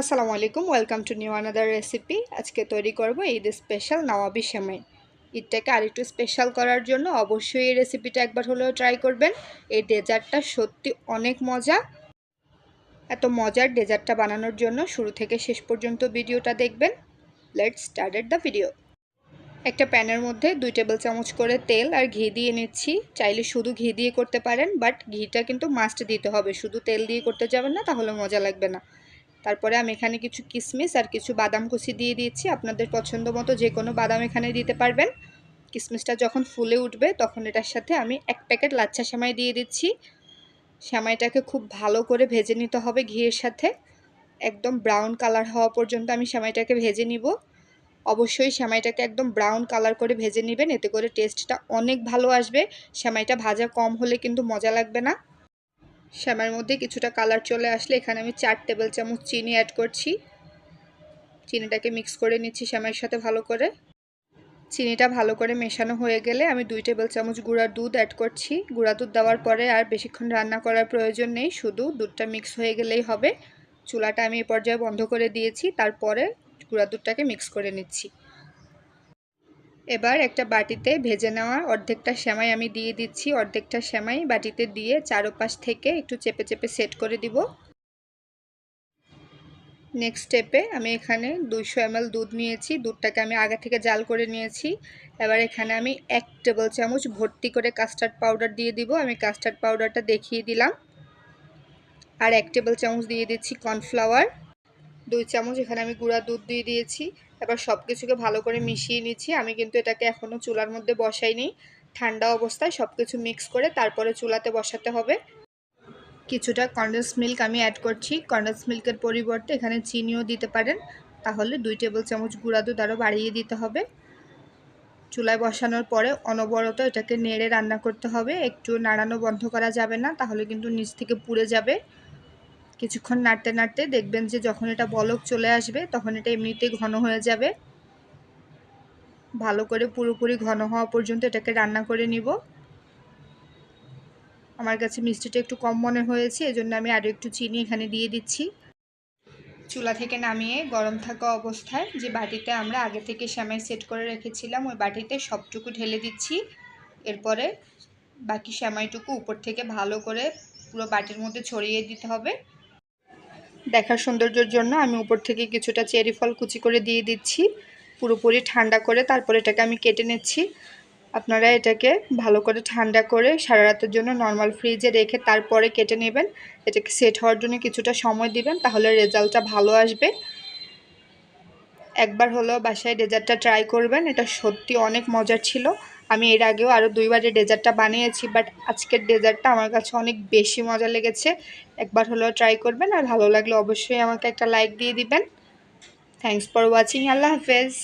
আসসালামু আলাইকুম welcome to new another recipe আজকে তৈরি করব ঈদ স্পেশাল নওয়াবি সেমাই। ঈদটাকে আরেকটু স্পেশাল করার জন্য অবশ্যই এই রেসিপিটা একবার হলেও ট্রাই করবেন। এই ডেজার্টটা সত্যি অনেক মজা। এত মজার ডেজার্টটা বানানোর জন্য শুরু থেকে শেষ পর্যন্ত ভিডিওটা দেখবেন। লেটস স্টার্টেড দ্য ভিডিও একটা প্যানের মধ্যে দুই টেবিল চামচ করে তেল আর ঘি দিয়ে নিচ্ছি। চাইলে শুধু ঘি দিয়ে করতে পারেন বাট ঘিটা কিন্তু মাস্ট দিতে হবে। শুধু তেল দিয়ে করতে যাবেন না, তাহলে মজা লাগবে না। তারপরে আমি এখানে কিছু কিশমিশ আর কিছু বাদাম কুচি দিয়ে দিচ্ছি আপনাদের পছন্দ মতো যে কোনো বাদাম এখানে দিতে পারবেন। কিশমিশটা যখন ফুলে উঠবে, তখন এটার সাথে আমি এক প্যাকেট লাচ্ছা সেমাই দিয়ে দিচ্ছি। সেমাইটাকে খুব ভালো করে ভেজে নিতে হবে ঘিয়ের সাথে। একদম ব্রাউন কালার হওয়া পর্যন্ত আমি সেমাইটাকে ভেজে নিব। অবশ্যই সেমাইটাকে একদম ব্রাউন কালার করে ভেজে নেবেন, এতে করে টেস্টটা অনেক ভালো আসবে। সেমাইটা ভাজা কম হলে কিন্তু মজা লাগবে না। শ্যামার মধ্যে কিছুটা কালার চলে আসলে এখানে আমি চার টেবিল চামচ চিনি অ্যাড করছি। চিনিটাকে মিক্স করে নিচ্ছি শ্যামের সাথে ভালো করে। চিনিটা ভালো করে মেশানো হয়ে গেলে আমি দুই টেবিল চামচ গুঁড়ার দুধ অ্যাড করছি। গুঁড়া দুধ দেওয়ার পরে আর বেশিক্ষণ রান্না করার প্রয়োজন নেই, শুধু দুধটা মিক্স হয়ে গেলেই হবে। চুলাটা আমি এই পর্যায়ে বন্ধ করে দিয়েছি, তারপরে গুঁড়া দুধটাকে মিক্স করে নিচ্ছি। এবার একটা বাটিতে ভেজে নেওয়া অর্ধেকটা সেমাই আমি দিয়ে দিচ্ছি। অর্ধেকটা সেমাই বাটিতে দিয়ে চারোপাশ থেকে একটু চেপে চেপে সেট করে দিব। নেক্সট স্টেপে আমি এখানে দুইশো এমএল দুধ নিয়েছি। দুধটাকে আমি আগে থেকে জাল করে নিয়েছি। এবার এখানে আমি এক টেবিল চামচ ভর্তি করে কাস্টার্ড পাউডার দিয়ে দিব। আমি কাস্টার্ড পাউডারটা দেখিয়ে দিলাম। আর এক টেবিল চামচ দিয়ে দিচ্ছি কর্নফ্লাওয়ার। দুই চামচ, এখানে আমি গুঁড়া দুধ দিয়ে দিয়েছি। এবার সব কিছুকে ভালো করে মিশিয়ে নিচ্ছি। আমি কিন্তু এটাকে এখনও চুলার মধ্যে বসাইনি। ঠান্ডা অবস্থায় সব কিছু মিক্স করে তারপরে চুলাতে বসাতে হবে। কিছুটা কন্ডেন্স মিল্ক আমি অ্যাড করছি। কন্ডেন্স মিল্কের পরিবর্তে এখানে চিনিও দিতে পারেন। তাহলে দুই টেবিল চামচ গুঁড়া দুধ আরও বাড়িয়ে দিতে হবে। চুলায় বসানোর পরে অনবরত এটাকে নেড়ে রান্না করতে হবে। একটু নাড়ানো বন্ধ করা যাবে না, তাহলে কিন্তু নিচ থেকে পুড়ে যাবে। কিছুক্ষণ নাড়তে নাড়তে দেখবেন যে যখন এটা বলক চলে আসবে, তখন এটা এমনিতেই ঘন হয়ে যাবে। ভালো করে পুরোপুরি ঘন হওয়া পর্যন্ত এটাকে রান্না করে নিব। আমার কাছে মিষ্টিটা একটু কম মনে হয়েছে, এজন্য আমি আরও একটু চিনি এখানে দিয়ে দিচ্ছি। চুলা থেকে নামিয়ে গরম থাকা অবস্থায় যে বাটিতে আমরা আগে থেকে শ্যামাই সেট করে রেখেছিলাম, ওই বাটিতে সবটুকু ঢেলে দিচ্ছি। এরপরে বাকি শ্যামাইটুকু উপর থেকে ভালো করে পুরো বাটির মধ্যে ছড়িয়ে দিতে হবে। দেখার সৌন্দর্যের জন্য আমি উপর থেকে কিছুটা চেরি ফল কুচি করে দিয়ে দিচ্ছি। পুরোপুরি ঠান্ডা করে তারপর এটাকে আমি কেটে নিচ্ছি। আপনারা এটাকে ভালো করে ঠান্ডা করে সারা রাতের জন্য নর্মাল ফ্রিজে রেখে তারপরে কেটে নেবেন। এটাকে সেট হওয়ার জন্য কিছুটা সময় দিবেন, তাহলে রেজাল্টটা ভালো আসবে। একবার হলো বাসায় ডেজার্টটা ট্রাই করবেন, এটা সত্যি অনেক মজার ছিল। আমি এর আগেও আরও দুইবারের ডেজার্টটা বানিয়েছি বাট আজকের ডেজার্টটা আমার কাছে অনেক বেশি মজা লেগেছে। একবার হলেও ট্রাই করবেন আর ভালো লাগলে অবশ্যই আমাকে একটা লাইক দিয়ে দিবেন। থ্যাংকস ফর ওয়াচিং আল্লাহ হাফেজ।